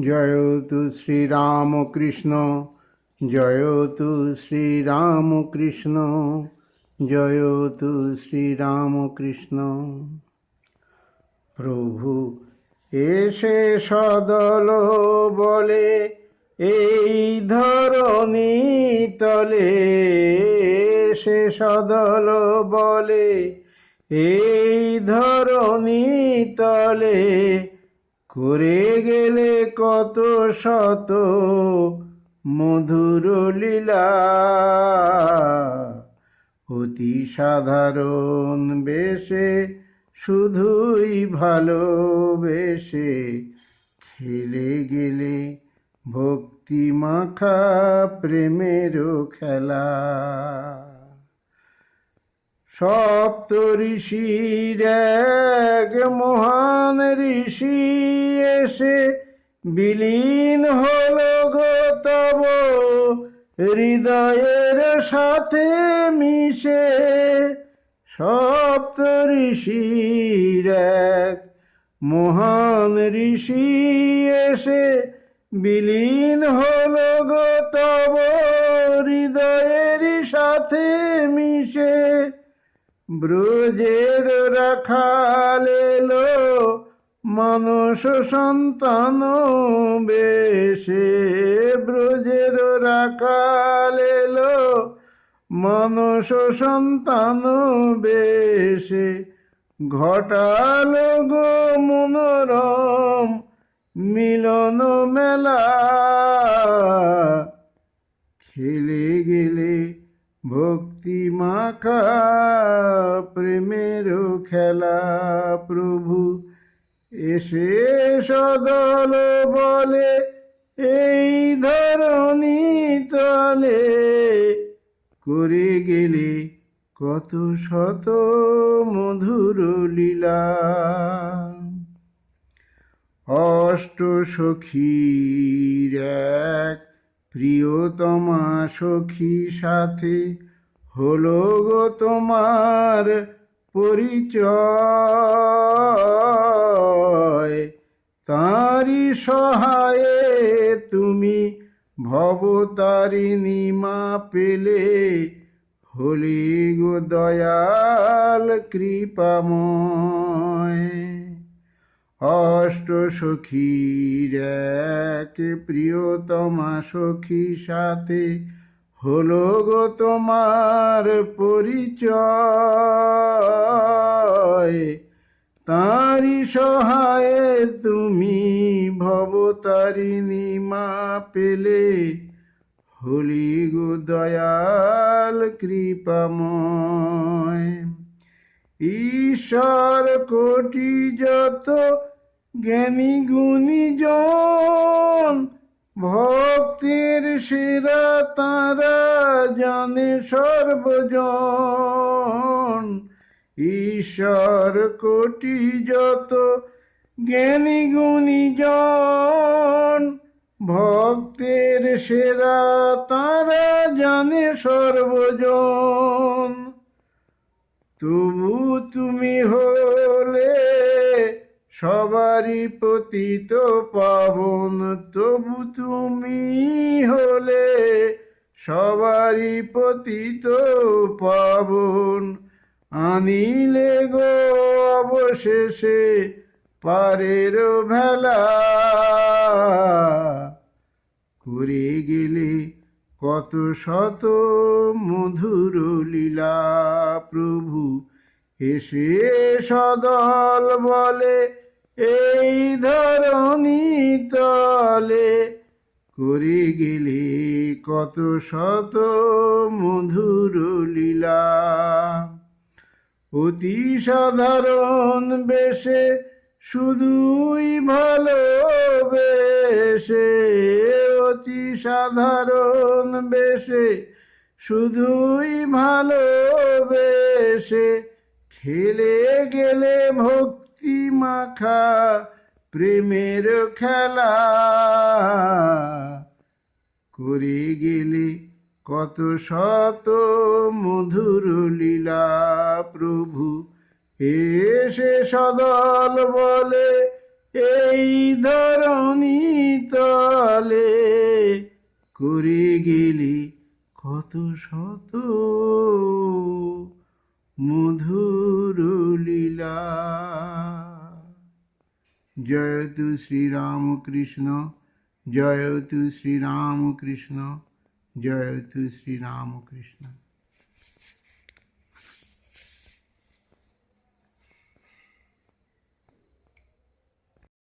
জয়তু শ্রীরামকৃষ্ণ জয়তু শ্রীরামকৃষ্ণ জয়তু শ্রীরামকৃষ্ণ। প্রভু, এসে সদল বলে, এই ধরণী তলে এসে সদল বলে, এই ধরণী তলে করে গেলে কত শত মধুর লীলা। অতি সাধারণ বেশে, শুধুই ভালোবেসে খেলে গেলে ভক্তি মাখা প্রেমেরও খেলা। সপ্ত ঋষির এক মহান ঋষি এসে বিলীন হল গো তব, হৃদয়ের সাথে মিশে সপ্ত ঋষির এক মহান ঋষি এসে বিলীন হল গো তব, হৃদয়ের সাথে মিশে ব্রজের রাখাল এলো মানুষ সন্তান বেশে। ব্রজের রাখাল এলো মানুষ সন্তান বেশে। ঘটালো গো মনোরম মিলন মেলা মাখা প্রেমের খেলা, প্রভু। এসে সদল বলে, এই ধরণী তলে করে গেলে কত শত মধুর লীলা। অষ্ট সখীর এক প্রিয়তমা সখী সাথে হলো গো তোমার পরিচয়। তারি সহায়ে তুমি ভবতারিণী মা পেলে। হলি গো দয়াল কৃপাময়। অষ্ট সখীর এক প্রিয়তমা সখী সাথে হলো গো তোমার পরিচয়। তারি সহায়ে তুমি ভবতারিণী মা পেলে। হলি গো দয়াল কৃপাময়। ঈশ্বর কোটি যত জ্ঞানী গুণী জন ভক্তির সেরা তারা জানে সর্বজন। ঈশ্বর কোটি যত জ্ঞানী গুণী জন, ভক্তের সেরা তারা জানে সর্বজন। তবু তুমি হলে সবারই পতিত পাবন, তবু তুমি হলে সবারই পতিত পাবন। আনিলে গো অবশেষে পারের ভেলা। করে গেলে কত শত মধুর লীলা প্রভু এসে সদল বলে এই ধরণী তলে করে গেলে কত শত মধুর লীলা। অতি সাধারণ বেশে শুধুই ভালোবেসে, অতি সাধারণ বেশে শুধুই ভালোবেসে খেলে গেলে ভক্তি মাখা প্রেমের খেলা। করে গেলে কত শত মধুর লীলা প্রভু এসে সদল বলে এই ধরণী তলে। করে গেলি কত শত মধুর লীলা जय तु श्री राम कृष्ण जय तु श्री राम कृष्ण जय तु श्री राम श्रीरामकृष्ण।